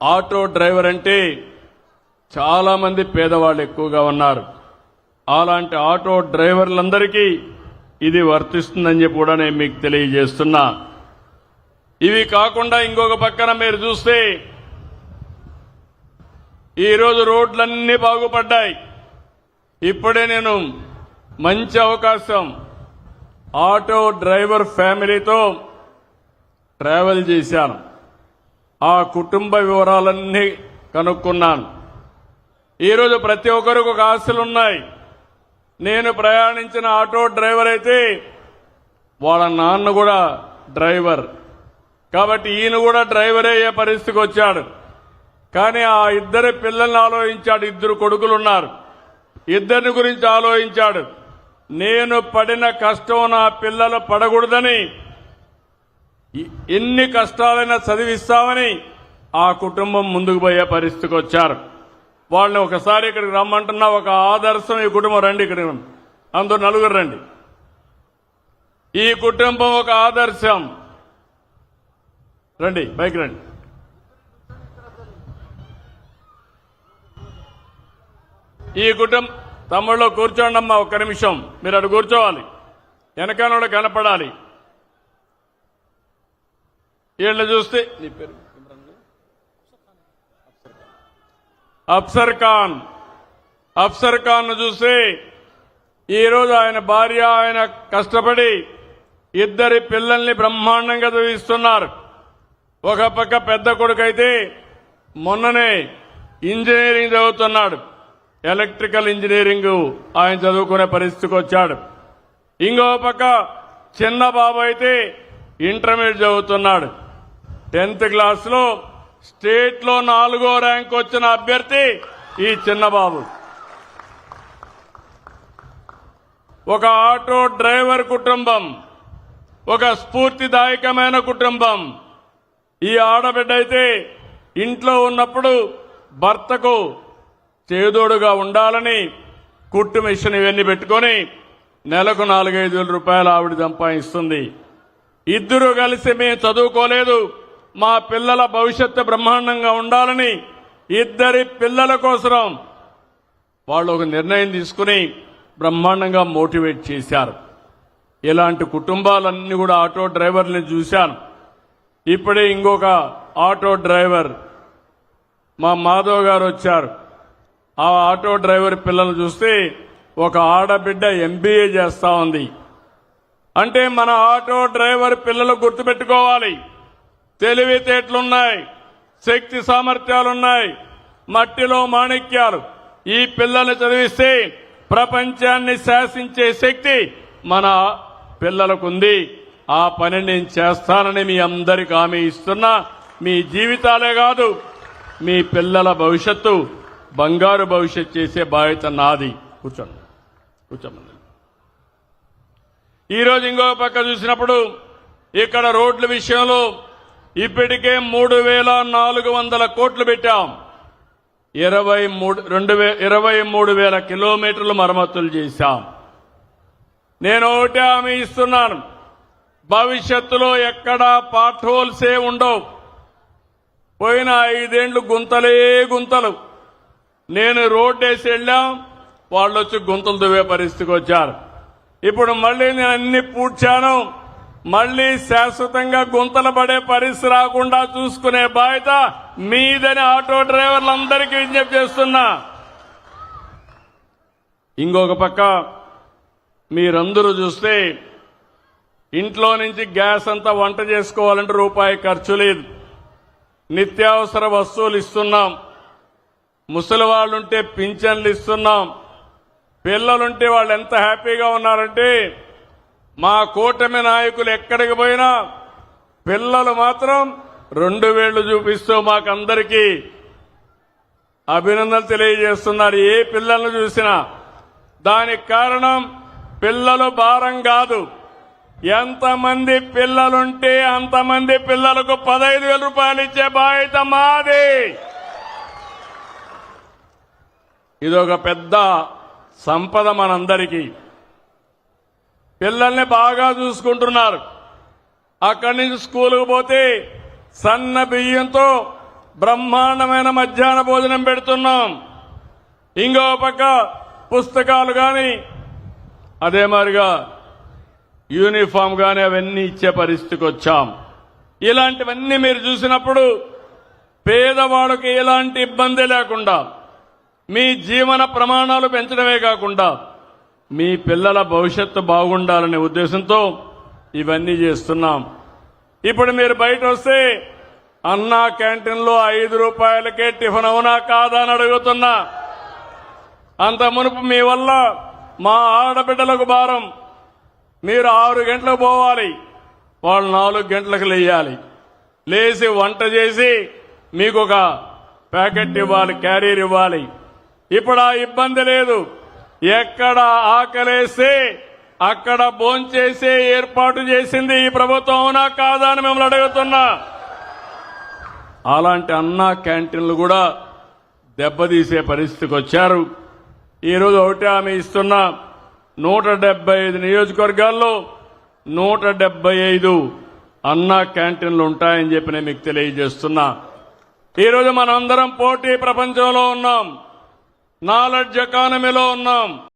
Auto driver అంటే చాలామంది పేదవాళ్ళు ఎక్కువగా ఉన్నారు. అలాంటి ఆటో డ్రైవర్లందరికీ ఇది వర్తిస్తుందని చెప్పి కూడా నేను మీకు తెలియజేస్తున్నా. ఇవి కాకుండా ఇంకొక పక్కన మీరు చూస్తే ఈరోజు రోడ్లన్నీ బాగుపడ్డాయి. ఇప్పుడే నేను మంచి అవకాశం ఆటో డ్రైవర్ ఫ్యామిలీతో ట్రావెల్ చేశాను. ఆ కుటుంబ వివరాలన్నీ కనుక్కున్నాను. ఈరోజు ప్రతి ఒక్కరికి ఒక ఆశలు ఉన్నాయి. నేను ప్రయాణించిన ఆటో డ్రైవర్ అయితే వాళ్ళ నాన్న కూడా డ్రైవర్. కాబట్టి ఈయన కూడా డ్రైవర్ అయ్యే పరిస్థితికి వచ్చాడు. కానీ ఆ ఇద్దరి పిల్లల్ని ఆలోచించాడు. ఇద్దరు కొడుకులు ఉన్నారు ఇద్దరిని గురించి ఆలోచించాడు. నేను పడిన కష్టం నా పిల్లలు పడకూడదని ఎన్ని కష్టాలైనా చదివిస్తామని ఆ కుటుంబం ముందుకు పోయే పరిస్థితికి వచ్చారు. వాళ్ళని ఒకసారి ఇక్కడికి రమ్మంటున్నా ఒక ఆదర్శం ఈ కుటుంబం రండి ఇక్కడికి అందరూ నలుగురు రండి. ఈ కుటుంబం ఒక ఆదర్శం. రండి బైక్ రండి. ఈ కుటుంబం తమ్ముళ్ళు కూర్చోండమ్మా ఒక్క నిమిషం. మీరు అటు కూర్చోవాలి. వెనకాల కనపడాలి. వీళ్ళు చూస్తే నీ పేరు అఫ్సర్ ఖాన్. అఫ్సర్ ఖాన్ చూస్తే ఈరోజు ఆయన భార్య ఆయన కష్టపడి ఇద్దరి పిల్లల్ని బ్రహ్మాండంగా చదివిస్తున్నారు. ఒక పక్క పెద్ద కొడుకైతే మొన్ననే ఇంజనీరింగ్ చదువుతున్నాడు. ఎలక్ట్రికల్ ఇంజనీరింగ్ ఆయన చదువుకునే పరిస్థితికి వచ్చాడు. ఇంకో పక్క చిన్న బాబు అయితే ఇంటర్మీడియట్ చదువుతున్నాడు. టెన్త్ క్లాస్లో స్టేట్లో నాలుగో ర్యాంక్ వచ్చిన అభ్యర్థి ఈ చిన్నబాబు. ఒక ఆటో డ్రైవర్ కుటుంబం ఒక స్ఫూర్తిదాయకమైన కుటుంబం. ఈ ఆడబిడ్డ అయితే ఇంట్లో ఉన్నప్పుడు భర్తకు చేదోడుగా ఉండాలని కుట్టు మిషన్ ఇవన్నీ పెట్టుకొని నెలకు నాలుగైదు వేల రూపాయలు ఆవిడ సంపాదిస్తుంది. ఇద్దరు కలిసి మేము చదువుకోలేదు. మా పిల్లల భవిష్యత్తు బ్రహ్మాండంగా ఉండాలని ఇద్దరి పిల్లల కోసం వాళ్ళు ఒక నిర్ణయం తీసుకుని బ్రహ్మాండంగా మోటివేట్ చేశారు. ఇలాంటి కుటుంబాలన్నీ కూడా ఆటో డ్రైవర్ని చూశాను. ఇప్పుడే ఇంకొక ఆటో డ్రైవర్ మా మాధవ్ గారు వచ్చారు. ఆ ఆటో డ్రైవర్ పిల్లలు చూస్తే ఒక ఆడబిడ్డ ఎంబీఏ చేస్తా ఉంది. అంటే మన ఆటో డ్రైవర్ పిల్లలు గుర్తుపెట్టుకోవాలి. తెలివితేటలున్నాయి శక్తి సామర్థ్యాలున్నాయి మట్టిలో మాణిక్యాలు. ఈ పిల్లల్ని చదివిస్తే ప్రపంచాన్ని శాసించే శక్తి మన పిల్లలకుంది. ఆ పని నేను చేస్తానని మీ అందరికి హామీ ఇస్తున్నా. మీ జీవితాలే కాదు మీ పిల్లల భవిష్యత్తు బంగారు భవిష్యత్తు చేసే బాధ్యత నాది. కూర్చోండి. కూర్చోమండి. ఈరోజు ఇంకో పక్క చూసినప్పుడు ఇక్కడ రోడ్ల విషయంలో ఇప్పటికే మూడు వేల నాలుగు వందల కోట్లు పెట్టాం. ఇరవై మూడు రెండు వే ఇరవై మూడు వేల కిలోమీటర్లు మరమ్మతులు చేశాం. నేను ఒకటే హామీ ఇస్తున్నాను. భవిష్యత్తులో ఎక్కడా పార్ట్ హోల్సే ఉండవు. పోయిన ఐదేండ్లు గుంతలే గుంతలు. నేను రోడ్ వేసి వెళ్ళాం వాళ్ళు వచ్చి గుంతలు దువ్వే పరిస్థితికి వచ్చారు. ఇప్పుడు మళ్ళీ నేను అన్ని పూడ్చాను. మళ్ళీ శాశ్వతంగా గుంతలు పడే పరిస్థితి రాకుండా చూసుకునే బాధ్యత మీదని ఆటో డ్రైవర్లందరికీ విజ్ఞప్తి చేస్తున్నా. ఇంకొక పక్క మీరందరూ చూస్తే ఇంట్లో నుంచి గ్యాస్ అంతా వంట చేసుకోవాలంటే రూపాయి ఖర్చు లేదు. నిత్యావసర వస్తువులు ఇస్తున్నాం. ముసలి వాళ్ళుంటే పింఛన్లు ఇస్తున్నాం. పిల్లలుంటే వాళ్ళు ఎంత హ్యాపీగా ఉన్నారంటే మా కూటమి నాయకులు ఎక్కడికి పోయినా పిల్లలు మాత్రం రెండు వేళ్ళు చూపిస్తూ మాకందరికీ అభినందనలు తెలియజేస్తున్నారు. ఏ పిల్లలను చూసినా దానికి కారణం పిల్లలు భారం కాదు. ఎంతమంది పిల్లలుంటే అంతమంది పిల్లలకు పదహైదు వేల రూపాయలు ఇచ్చే బాధ్యత మాది. ఇదొక పెద్ద సంపద మనందరికీ. పిల్లల్ని బాగా చూసుకుంటున్నారు. అక్కడి నుంచి స్కూల్కి పోతే సన్న బియ్యంతో బ్రహ్మాండమైన మధ్యాహ్న భోజనం పెడుతున్నాం. ఇంకో పక్క పుస్తకాలు కానీ అదే మాదిరిగా యూనిఫామ్ కానీ అవన్నీ ఇచ్చే పరిస్థితికి వచ్చాం. ఇలాంటివన్నీ మీరు చూసినప్పుడు పేదవాడికి ఎలాంటి ఇబ్బంది లేకుండా మీ జీవన ప్రమాణాలు పెంచడమే కాకుండా మీ పిల్లల భవిష్యత్తు బాగుండాలనే ఉద్దేశంతో ఇవన్నీ చేస్తున్నాం. ఇప్పుడు మీరు బయట వస్తే అన్నా క్యాంటీన్లో ఐదు రూపాయలకే టిఫిన్ అవునా కాదా అని అడుగుతున్నా. అంత మునుపు మీ వల్ల మా ఆడబిడ్డలకు భారం. మీరు ఆరు గంటలకు పోవాలి వాళ్ళు నాలుగు గంటలకు లేయాలి. లేచి వంట చేసి మీకు ఒక ప్యాకెట్ ఇవ్వాలి క్యారియర్ ఇవ్వాలి. ఇప్పుడు ఆ ఇబ్బంది లేదు. ఎక్కడ ఆకలేస్తే అక్కడ భోంచేసే ఏర్పాటు చేసింది ఈ ప్రభుత్వం అవునా కాదా అని మిమ్మల్ని అడుగుతున్నా. అలాంటి అన్నా క్యాంటీన్లు కూడా దెబ్బతీసే పరిస్థితికి వచ్చారు. ఈరోజు ఒకటి ఆమె ఇస్తున్న నూట డెబ్బై ఐదు నియోజకవర్గాల్లో నూట డెబ్బై ఐదు అన్నా క్యాంటీన్లు ఉంటాయని చెప్పి నేను మీకు తెలియజేస్తున్నా. ఈరోజు మనందరం పోటీ ప్రపంచంలో ఉన్నాం. నాలెడ్జ్ ఎకానమీలో ఉన్నాం.